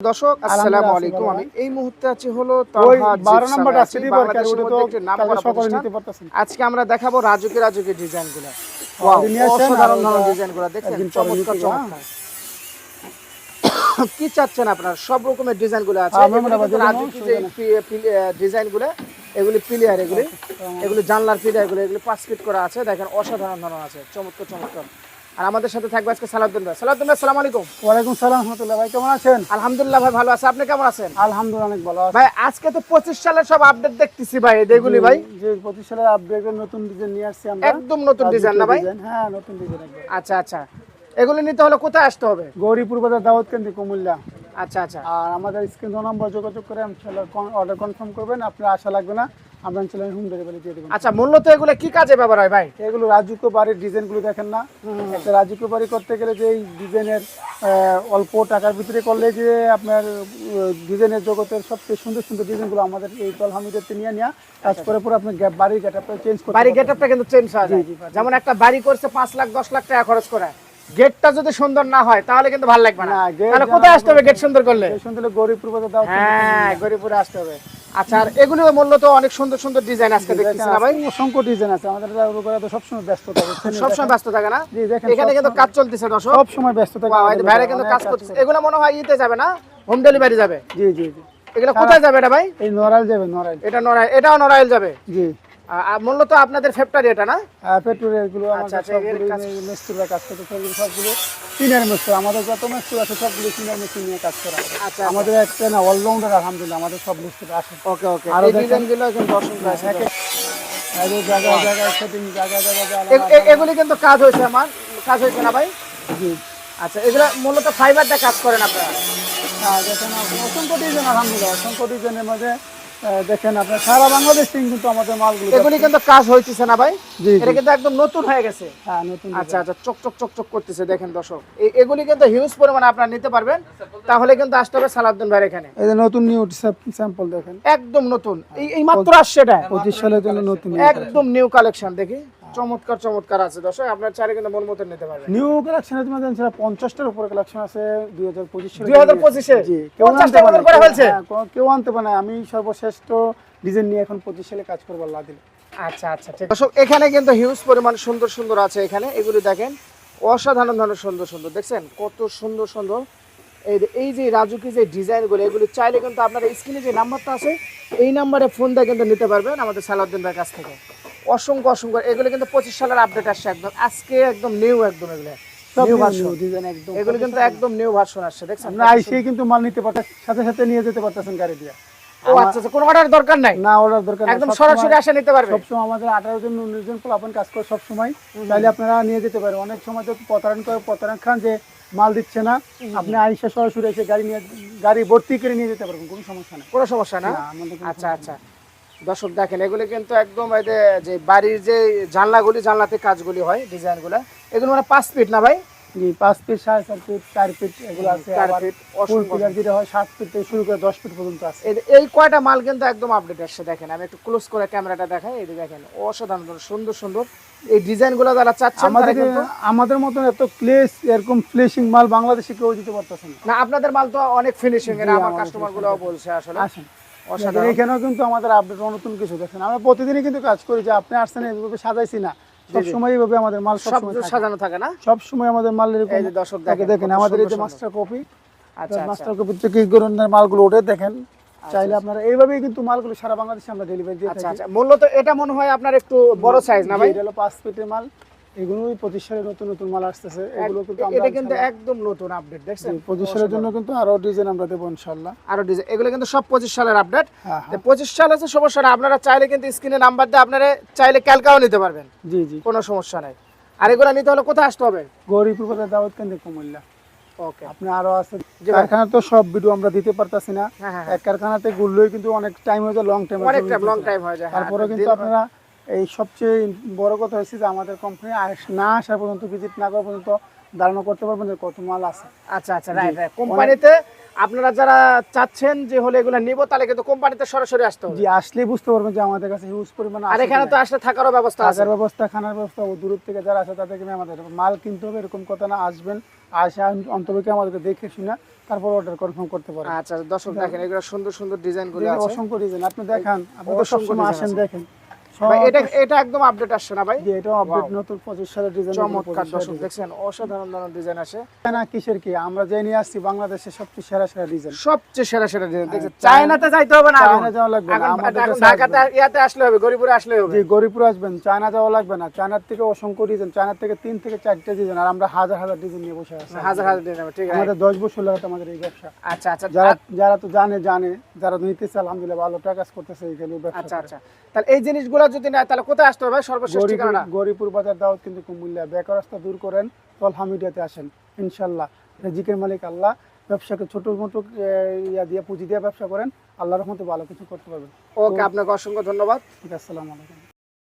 দর্শক আসসালামু আলাইকুম। আমি এই মুহূর্তে আছি হলো আজকে আমরা দেখাবো রাজুকি রাজুকি ডিজাইনগুলো ডিজাইনগুলো দেখছেন চমৎকার চমৎকার। কি চাচ্ছেন আপনার? সব রকমের ডিজাইনগুলো আছে হ্যাঁ, এগুলো ডিজাইনগুলো এগুলি প্লেয়ার এগুলি এগুলি জানলার প্লেয়ারগুলো এগুলি পাঁচ ফিট করা আছে দেখেন অসাধারণ ধরনের আছে চমৎকার চমৎকার। আর আমাদের সাথে থাকবে আজকে সালাউদ্দিন ভাই। সালাউদ্দিন ভাই আসসালামু আলাইকুম। ওয়ালাইকুম সালাম রহমতুল্লাহ ভাই কেমন আছেন? আলহামদুলিল্লাহ ভাই ভালো আছে আপনি কেমন আছেন? আলহামদুলিল্লাহ অনেক ভালো আছি। ভাই আজকে তো পঁচিশ সালের সব আপডেট দেখতেছি ভাই এগুলি ভাই। যে পঁচিশ সালের আপডেটের নতুন ডিজাইন নিয়ে আসছি আমরা। একদম নতুন ডিজাইন না ভাই? হ্যাঁ নতুন ডিজাইন আচ্ছা আচ্ছা। এগুলি নিতে হলে কোথায় আসতে হবে? গৌরীপুর বাজার দাওয়াত কেন্দ্র কুমিল্লা। আচ্ছা আচ্ছা। আর আমাদের স্ক্রিন নম্বর যোগাযোগ করে অর্ডার কনফার্ম করবেন আপনার আশা লাগবে না। ইনশাল্লাহ হোম ডেলিভারি দিয়ে আচ্ছা মূলত এগুলো কি কাজে ব্যবহার হয় ভাই? এগুলো রাজুকো বাড়ির ডিজাইনগুলো দেখেন না। একটা রাজুকো বাড়ি করতে গেলে যে এই ডিজাইনের অল্প টাকার ভিতরে করলে যে আপনার ডিজাইনের জগতের সবচেয়ে সুন্দর সুন্দর ডিজাইনগুলো আমাদের এই নিয়ে নেওয়া কাজ করে পরে আপনার বাড়ির গেটআপটা চেঞ্জ করতে বাড়ি পারবেন। গেটআপটা কিন্তু চেঞ্জ হয়। যেমন একটা বাড়ি করছে পাঁচ লাখ দশ লাখ টাকা খরচ করে। গেটটা যদি সুন্দর না হয় তাহলে কিন্তু ভালো লাগবে না। তাহলে কোথায় আসতে হবে গেট সুন্দর করলে? সুন্দর দাওয়াত কেন্দ্র হ্যাঁ গরিপুরে আসতে হবে। আচ্ছা আর এগুলো মূলত অনেক সুন্দর সুন্দর ডিজাইন আজকে দেখতেছি না ভাই অসংখ্য ডিজাইন আছে। আমাদের উপরে তো সবসময় ব্যস্ত থাকে সবসময় ব্যস্ত থাকে না? জি, দেখেন, এখানে কিন্তু কাজ চলতেছে দর্শক। সবসময় ব্যস্ত থাকে ভাইরা কিন্তু কাজ করতেছে এগুলো মনে হয় ইতে যাবে না? হোম ডেলিভারি যাবে? জি জি জি। এগুলো কোথায় যাবে এটা ভাই? এই নরাল যাবে নরাল এটা নড়াইল এটাও নড়াইল যাবে? জি। মূলত আপনাদের ফ্যাক্টরি এটা না? পেট্রোলের এগুলো আমাদের আচ্ছা, সবগুলো এর মিস্ত্রিরা কাজ করতে সবগুলো সবগুলো সিনিয়র মিস্ত্রি আমাদের যত মিস্ত্রি আছে সবগুলো সিনিয়র মিস্ত্রি নিয়ে কাজ করা আচ্ছা আমাদের একটা না অলরাউন্ডার আলহামদুলিল্লাহ আমাদের সব মিস্ত্রি আসে। ওকে ওকে। আরও। ডিজাইনগুলো কিন্তু অসংখ্য আছে একে- এই যে জায়গায় জায়গায় সেটিং এ- এ- এগুলি কিন্তু কাজ হয়েছে আমার। কাজ হয়েছে না ভাই? জি। আচ্ছা এগুলো মূলত ফাইবার দিয়ে কাজ করেন আপনারা? হ্যাঁ দেখেন অসংখ্য ডিজাইন আলহামদুলিল্লাহ অসংখ্য ডিজাইনের মধ্যে দেখেন আপনার সারা বাংলাদেশ থেকে কিন্তু আমাদের মালগুলো এগুলি কিন্তু কাজ হইতেছে না ভাই। এটা কিন্তু একদম নতুন হয়ে গেছে। হ্যাঁ নতুন আচ্ছা আচ্ছা চক চক চক চক করতেছে দেখেন দর্শক। এগুলি কিন্তু হিউজ পরিমাণে আপনারা নিতে পারবেন। তাহলে কিন্তু আসতে হবে সালাউদ্দিন ভাইয়ের এখানে। এই যে নতুন নিউ স্যাম্পল দেখেন। একদম নতুন। এই এই মাত্র আসছে এটা। পঁচিশ সালের জন্য নতুন একদম নিউ কালেকশন দেখি। চমৎকার চমৎকার আছে। দর্শক আপনার চারে কিন্তু মন মতো নিতে পারবেন। নিউ কালেকশনের মধ্যে সেটা পঞ্চাশটার উপরে কালেকশন আছে দুই হাজার পঁচিশ সালে 2025 এ? জি কেউ 50 আনতে পারে করে কেউ- ফেলছে? হ্যাঁ, কেউ- কেউ আনতে পারে আমি সর্বশ্রেষ্ঠ ডিজাইন নিয়ে এখন পঁচিশ সালে কাজ করব আল্লাহ দিলে। আচ্ছা আচ্ছা ঠিক। দর্শক এখানে কিন্তু হিউজ পরিমাণ সুন্দর সুন্দর আছে এখানে। এগুলি দেখেন অসাধারণ ধরনের সুন্দর সুন্দর। দেখছেন? কত সুন্দর সুন্দর। এই যে- এই যে রাজুকি যে ডিজাইনগুলো এগুলি চাইলে কিন্তু আপনার স্ক্রিনে যে নাম্বারটা আছে এই নাম্বারে ফোন দিয়ে কিন্তু নিতে পারবেন আমাদের সালাউদ্দিন ভাইয়ের কাছ থেকে। অসংখ্য অসংখ্য। এগুলো কিন্তু পঁচিশ সালের আপডেট আসছে একদম। আজকে একদম নিউ একদম এগুলো। কিন্তু একদম নিউ ভার্সন আসছে দেখছেন? কিন্তু মাল নিতে পারতেন সাথে সাথে নিয়ে যেতে পারতেছেন গাড়ি দিয়ে। ও আচ্ছা আচ্ছা কোনো অর্ডার দরকার নাই? না অর্ডার দরকার একদম সবসময়- সরাসরি আসে নিতে পারবে? সবসময় আমাদের আঠারো জন উনিশ জন পোলাপন কাজ করে সবসময়। চাইলে আপনারা নিয়ে যেতে পারেন। অনেক সময় তো প্রতারণ করে প্রতারণ খান যে মাল দিচ্ছে না। আপনি আইসা সরাসরি এসে গাড়ি নিয়ে গাড়ি ভর্তি করে নিয়ে যেতে পারবেন কোনো সমস্যা নেই। কোনো সমস্যা না? আচ্ছা আচ্ছা। দর্শক দেখেন এগুলি কিন্তু একদম এই যে বাড়ির যে জানলাগুলি জানলাতে কাজগুলি হয় ডিজাইনগুলো। এগুলো মানে পাঁচ ফিট না ভাই? জি পাঁচ ফিট সাড়ে চার ফিট চার ফিট এগুলো আছে চার ফিট, ফুল পিলার যেটা হয় সাত ফিট থেকে শুরু করে দশ ফিট পর্যন্ত আছে। এই কয়টা মাল কিন্তু একদম আপডেট আসছে দেখেন আমি একটু ক্লোজ করে ক্যামেরাটা দেখাই এই দেখেন অসাধারণ সুন্দর সুন্দর। এই ডিজাইনগুলো যারা চাচ্ছেন তারা আমাদের আমাদের মতন এত ক্লেস এরকম ফ্লেশিং মাল বাংলাদেশে কেউ দিতে পারতেছে না। আপনাদের মাল তো অনেক ফিনিশিং এর আমার আমাদের কাস্টমারগুলো বলছে আসলে। আসেন। অসাধারণ। এখানেও কিন্তু আমাদের আপডেট নতুন কিছু দেখেন। আমরা প্রতিদিনই কিন্তু কাজ করি যে আপনি আসছেন এইভাবে সাজাইছি না। সব সময় এইভাবে আমাদের মাল সব সব সাজানো থাকে না? সব সময় আমাদের মাল এরকম দর্শক দেখেন, আমাদের এই যে মাস্টার কপি আচ্ছা আচ্ছা। মাস্টার কপি থেকে ধরনের মালগুলো ওঠে দেখেন। চাইলে আপনারা এইভাবেই কিন্তু মালগুলো সারা বাংলাদেশে আমরা ডেলিভারি দিয়ে আচ্ছা থাকি। আচ্ছা। মূলত এটা মনে হয় আপনার একটু বড় সাইজ না ভাই? এটা হলো পাঁচ ফিটের মাল। এগুলোই পঁচিশ সালে নতুন নতুন মাল আসতেছে। এগুলো কিন্তু এটা কিন্তু একদম নতুন আপডেট দেখছেন? পঁচিশ সালের জন্য কিন্তু আরও ডিজাইন আমরা দেবো ইনশাল্লাহ আরও ডিজাইন এগুলো কিন্তু সব পঁচিশ সালের আপডেট হ্যাঁ হ্যাঁ। পঁচিশ সাল আছে সমস্যা না আপনারা চাইলে কিন্তু স্ক্রিনে নাম্বার দিয়ে আপনারা চাইলে ক্যালকাও নিতে পারবেন। জি জি। কোনো সমস্যা নাই। আর এগুলো নিতে হলে কোথায় আসতে হবে? গৌরীপুর বাজার দাওয়াত কেন্দ্র কুমিল্লা। ওকে। আপনি আরও আছে জি কারখানা তো সব ভিডিও আমরা দিতে পারতাছি না। হ্যাঁ এক কারখানাতে ঘুরলেই কিন্তু অনেক টাইম হয়ে যায় লং টাইম অনেক টাইম লং টাইম হয়ে যায় তারপরে কিন্তু আপনারা এই সবচেয়ে বড় কথা হচ্ছে যে আমাদের কোম্পানি না আসা পর্যন্ত ভিজিট না করা পর্যন্ত ধারণা করতে পারবেন যে কত মাল আছে। আচ্ছা আচ্ছা রাইট রাইট। কোম্পানিতে আপনারা যারা চাচ্ছেন যে হলে এগুলো নিব তাহলে কিন্তু কোম্পানিতে সরাসরি আসতে হবে। জি আসলেই বুঝতে পারবেন যে আমাদের কাছে হিউজ পরিমাণ আর এখানে তো আসলে থাকারও ব্যবস্থা আছে। থাকার ব্যবস্থা খানার ব্যবস্থা ও দূর থেকে যারা আছে তাদেরকে আমাদের মাল কিনতে হবে এরকম কথা না আসবেন আসে অন্তরকে আমাদেরকে দেখে শুনে তারপর অর্ডার কনফার্ম করতে পারেন। আচ্ছা দর্শক দেখেন এগুলো সুন্দর সুন্দর ডিজাইন দেখেন, আছে। অসংখ্য ডিজাইন আপনি দেখান আপনি তো সবসময় আসেন দেখেন। ভাই, এটা এটা একদম আপডেট আসছে না ভাই? এটা আপডেট নতুন পঁচিশ সালের ডিজাইন চমৎকার দর্শক দেখছেন অসাধারণ ধরনের ডিজাইন আছে না কিসের কি? আমরা যে নিয়ে আসছি বাংলাদেশের সবচেয়ে সেরা সেরা ডিজাইন সবচেয়ে সেরা সেরা ডিজাইন দেখছেন? চায়না- চায়নাতে যাইতে হবে না চায়না যাওয়া লাগবে না, আমাদের ঢাকাতে ইয়াতে আসলে হবে গরিপুরে আসলে হবে। যে গরিপুর আসবেন চায়না যাওয়া লাগবে না। চায়নার থেকে অসংখ্য ডিজাইন চায়নার থেকে তিন থেকে চারটে ডিজাইন আর আমরা হাজার হাজার ডিজাইন নিয়ে বসে আছি। হাজার হাজার ডিজাইন ঠিক আছে। আমাদের দশ বছর লাগাতে আমাদের এই ব্যবসা। আচ্ছা আচ্ছা যারা যারা তো জানে জানে যারা নিতেছে আলহামদুলিল্লাহ ভালো টাকা করতেছে ব্যবসা আচ্ছা। আচ্ছা। তাহলে এই জিনিসগুলো যদি নেয় তাহলে কোথায় আসতে হবে সর্বশেষ গরিপুর ঠিকানা গরিপুর বাজার দাওয়াত কিন্তু কুমিল্লা। বেকারস্তা দূর করেন তল হামিডিয়াতে আসেন ইনশাল্লাহ। রেজিকের মালিক আল্লাহ। ব্যবসাকে ছোট মোটো ইয়া দিয়ে পুঁজি দিয়ে ব্যবসা করেন আল্লাহর রহমতে ভালো কিছু করতে পারবেন। ওকে আপনাকে অসংখ্য ধন্যবাদ। ঠিক আসসালামু আলাইকুম।